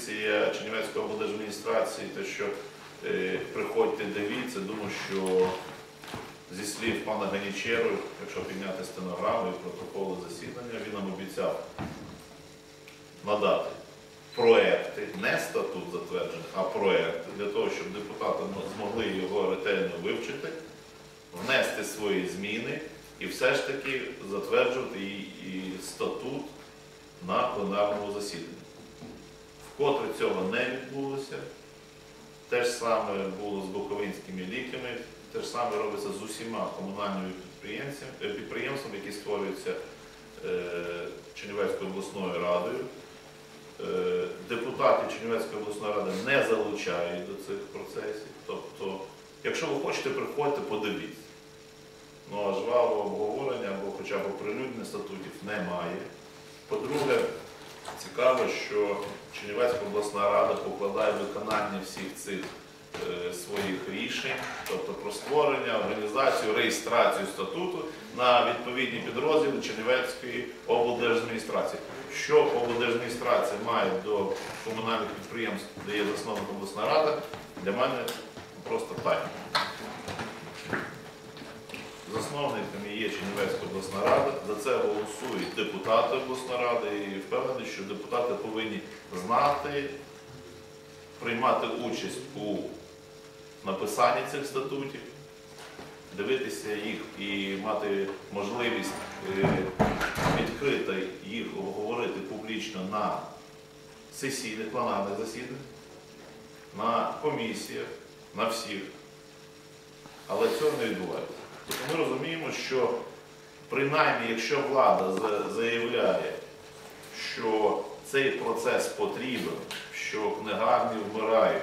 позиція Чернівецької облдержадміністрації, те, що е, приходьте, дивіться, думаю, що зі слів пана Ганічеру, якщо підняти стенограму і протоколи засідання, він нам обіцяв надати проекти, не статут затверджений, а проекти, для того, щоб депутати змогли його ретельно вивчити, внести свої зміни і все ж таки затверджувати і статут на пленарному засіданні. Вкотре цього не відбулося. Те ж саме було з Буковинськими ліками, те ж саме робиться з усіма комунальними е, підприємствами, які створюються е, Чернівецькою обласною радою. Е, Депутати Чернівецької обласної ради не залучають до цих процесів. Тобто, якщо ви хочете, приходьте, подивіться. Ну а жвавого обговорення або хоча б оприлюднення статутів немає. По-друге, цікаво, що Чернівецька обласна рада покладає виконання всіх цих е, своїх рішень, тобто про створення, організацію, реєстрацію статуту на відповідні підрозділи Чернівецької облдержадміністрації. Що облдержадміністрація має до комунальних підприємств, де є засновник обласна рада, для мене просто тайна. Засновниками є Чернівецька обласна рада, за це голосують депутати обласної ради і впевнений, що депутати повинні знати, приймати участь у написанні цих статутів, дивитися їх і мати можливість е, відкрито їх обговорити публічно на сесійних пленарних засіданнях, на комісіях, на всіх. Але цього не відбувається. Тобто ми розуміємо, що принаймні, якщо влада заявляє, що цей процес потрібен, що книгарні вмирають,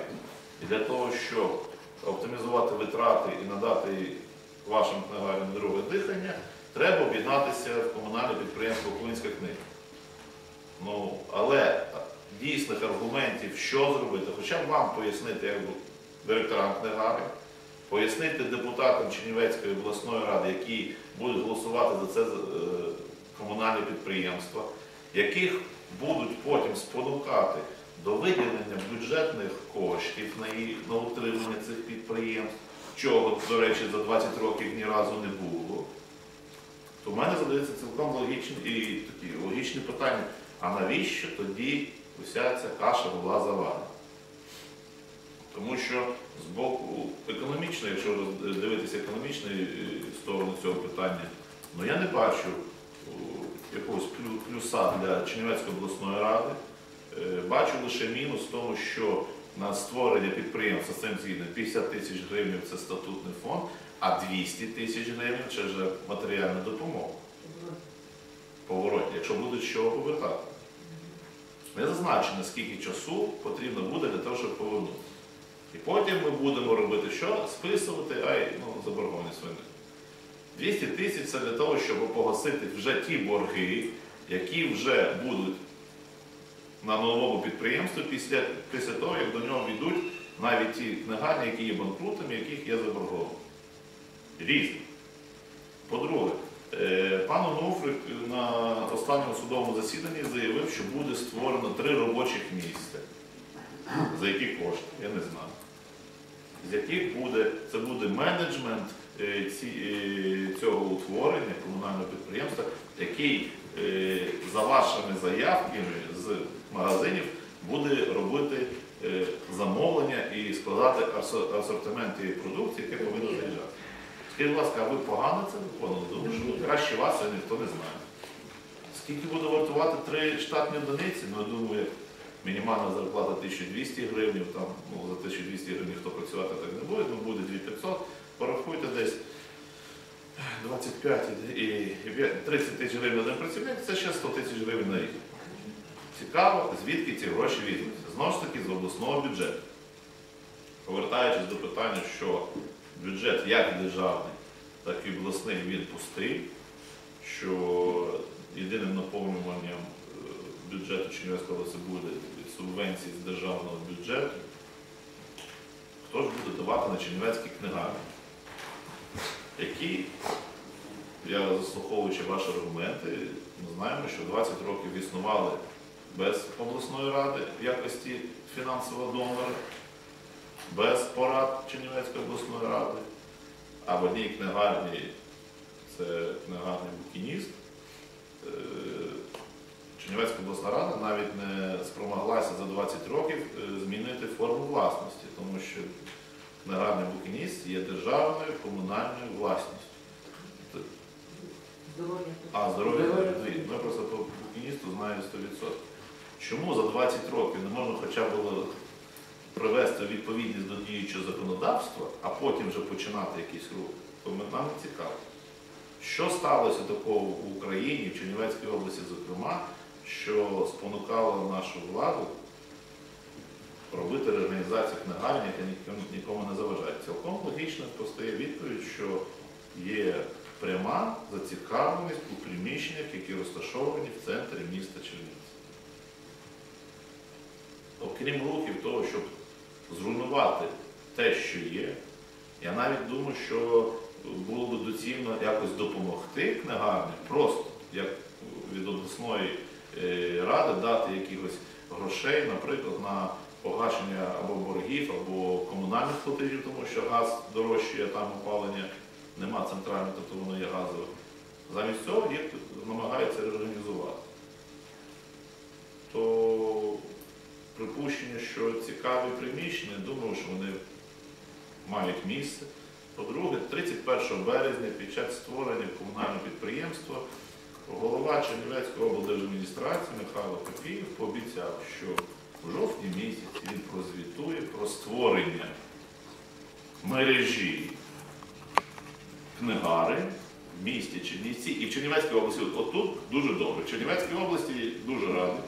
і для того, щоб оптимізувати витрати і надати вашим книгарням друге дихання, треба об'єднатися в комунальне підприємство Українська книга. Ну, але дійсних аргументів, що зробити, хоча б вам пояснити, як директорам книгарень, пояснити депутатам Чернівецької обласної ради, які будуть голосувати за це е, комунальне підприємство, яких будуть потім спонукати до виділення бюджетних коштів на, утримання цих підприємств, чого, до речі, за 20 років ні разу не було. То в мене задається цілком логічне і такі логічні питання. А навіщо тоді уся ця каша була заварена? Тому що з боку економічної, якщо дивитися економічної е, сторони цього питання, ну я не бачу якогось плюса для Чернівецької обласної ради. Е, Бачу лише мінус в тому, що на створення підприємства з цим згідно 50 тисяч гривень це статутний фонд, а 200 тисяч гривень це вже матеріальна допомога. Поворотні, якщо буде чого повертати. Не зазначено, скільки часу потрібно буде для того, щоб повернути. І потім ми будемо робити що? Списувати, ай, ну, заборгованість вини. 200 тисяч це для того, щоб погасити вже ті борги, які вже будуть на новому підприємстві після, після того, як до нього йдуть навіть ті книгарні, які є банкрутами, яких є заборговані. Різні. По-друге, е, пан Онуфрик на останньому судовому засіданні заявив, що буде створено три робочих місця. За які кошти, я не знаю. З яких буде, це буде менеджмент е, ці, е, цього утворення комунального підприємства, який е, за вашими заявками з магазинів буде робити замовлення і складати асортимент тієї продукції, яке повинно заїжджати. Скажіть, будь ласка, а ви погано це виконали? Думаю, що краще вас ніхто не знає. Скільки буде вартувати три штатні одиниці? Ну, я думаю, мінімальна зарплата 1200 гривень, там, ну, за 1200 гривень ніхто працювати так не буде, ну буде 2500, порахуйте десь 25 і, і 30 тисяч гривень один працівник, це ще 100 тисяч гривень на рік. Цікаво, звідки ці гроші візьмуться. Знову ж таки, з обласного бюджету. Повертаючись до питання, що бюджет як державний, так і обласний він пустий, що єдиним наповнюванням е, бюджету Чернівецької області буде від субвенції з державного бюджету, хто ж буде давати на Чернівецькі книгарні, які, я заслуховуючи ваші аргументи, ми знаємо, що 20 років існували без обласної ради в якості фінансового донора, без порад Чернівецької обласної ради, а в одній книгарні це книгарний букініст. Чернівецька обласна рада навіть не спромоглася за 20 років е, змінити форму власності, тому що книгарний букініст є державною комунальною власністю. А здоров'я. Ми просто по букіністу знаємо 100%. Чому за 20 років не можна хоча б було привести відповідність до діючого законодавства, а потім вже починати якийсь рух, то ми- нам цікаво. Що сталося такого в Україні, в Чернівецькій області, зокрема, що спонукало нашу владу робити реорганізацію книгарні, яка нікому, не заважає? Цілком логічно постає відповідь, що є пряма зацікавленість у приміщеннях, які розташовані в центрі міста Чернівці. Окрім рухів того, щоб зруйнувати те, що є, я навіть думаю, що було б доцільно якось допомогти книгарні, просто як від обласної ради дати якихось грошей, наприклад, на погашення або боргів, або комунальних платежів, тому що газ дорожчає, там опалення нема центрального, тобто воно є газове. Замість цього їх намагаються реорганізувати. То припущення, що цікаві приміщення, думаю, що вони мають місце. По-друге, 31 березня під час створення комунального підприємства голова Чернівецької облдержадміністрації Михайло Папієв пообіцяв, що в жовтні місяці він прозвітує про створення мережі книгари в місті Чернівці і в Чернівецькій області. От тут дуже добре. В Чернівецькій області дуже радий,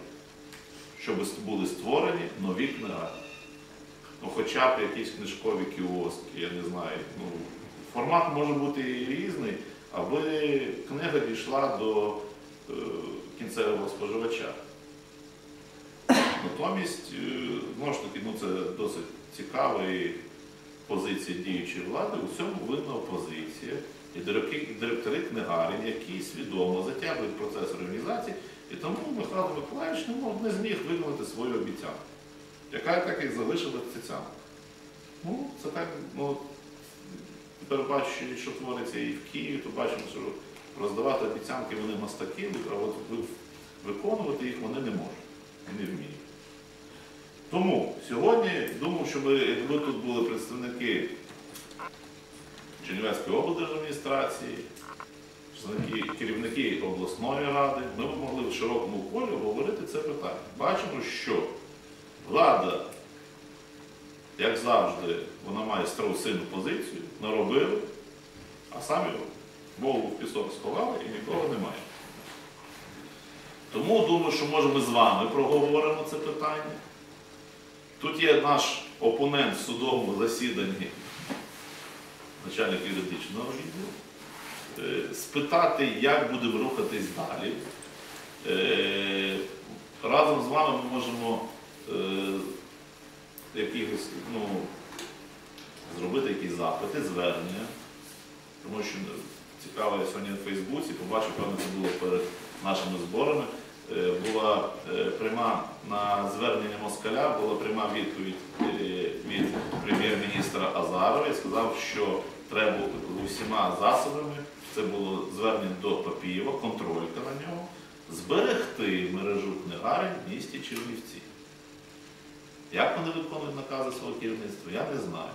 щоб були створені нові книгарні. Ну, хоча б якісь книжкові кіоски, я не знаю. Ну, формат може бути і різний, аби книга дійшла до е, кінцевого споживача. Натомість, е, знову ж таки, ну, це досить цікава і позиція діючої влади. У цьому видна опозиція і директори, книгарень, які свідомо затягують процес організації, і тому Михайло Миколаївич не, мог- не зміг виконати свою обіцянку яка так і залишилась ця. Ну, це так, ну, тепер що твориться і в Києві, то бачимо, що роздавати обіцянки вони мастаки, а от виконувати їх вони не можуть і не вміють. Тому сьогодні думав, щоб якби тут були представники Чернівецької облдержадміністрації, керівники обласної ради, ми б могли в широкому колі обговорити це питання. Бачимо, що Влада, як завжди, вона має страусину позицію, наробили, а самі голову в пісок сховали і нікого немає. Тому думаю, що може ми з вами проговоримо це питання. Тут є наш опонент в судовому засіданні, начальник юридичного відділу, Е, спитати, як будемо рухатись далі. Е, Разом з вами ми можемо е, ну, зробити якісь запити, звернення. Тому що ну, цікаво, я сьогодні на Фейсбуці побачив, певно, це було перед нашими зборами. е, Була е, пряма на звернення Москаля, була пряма відповідь е, від прем'єр-міністра Азарова і сказав, що треба усіма засобами, це було звернення до Папієва, контролька на нього, зберегти мережу книгарень в місті Чернівці. Як вони виконують накази свого керівництва, я не знаю.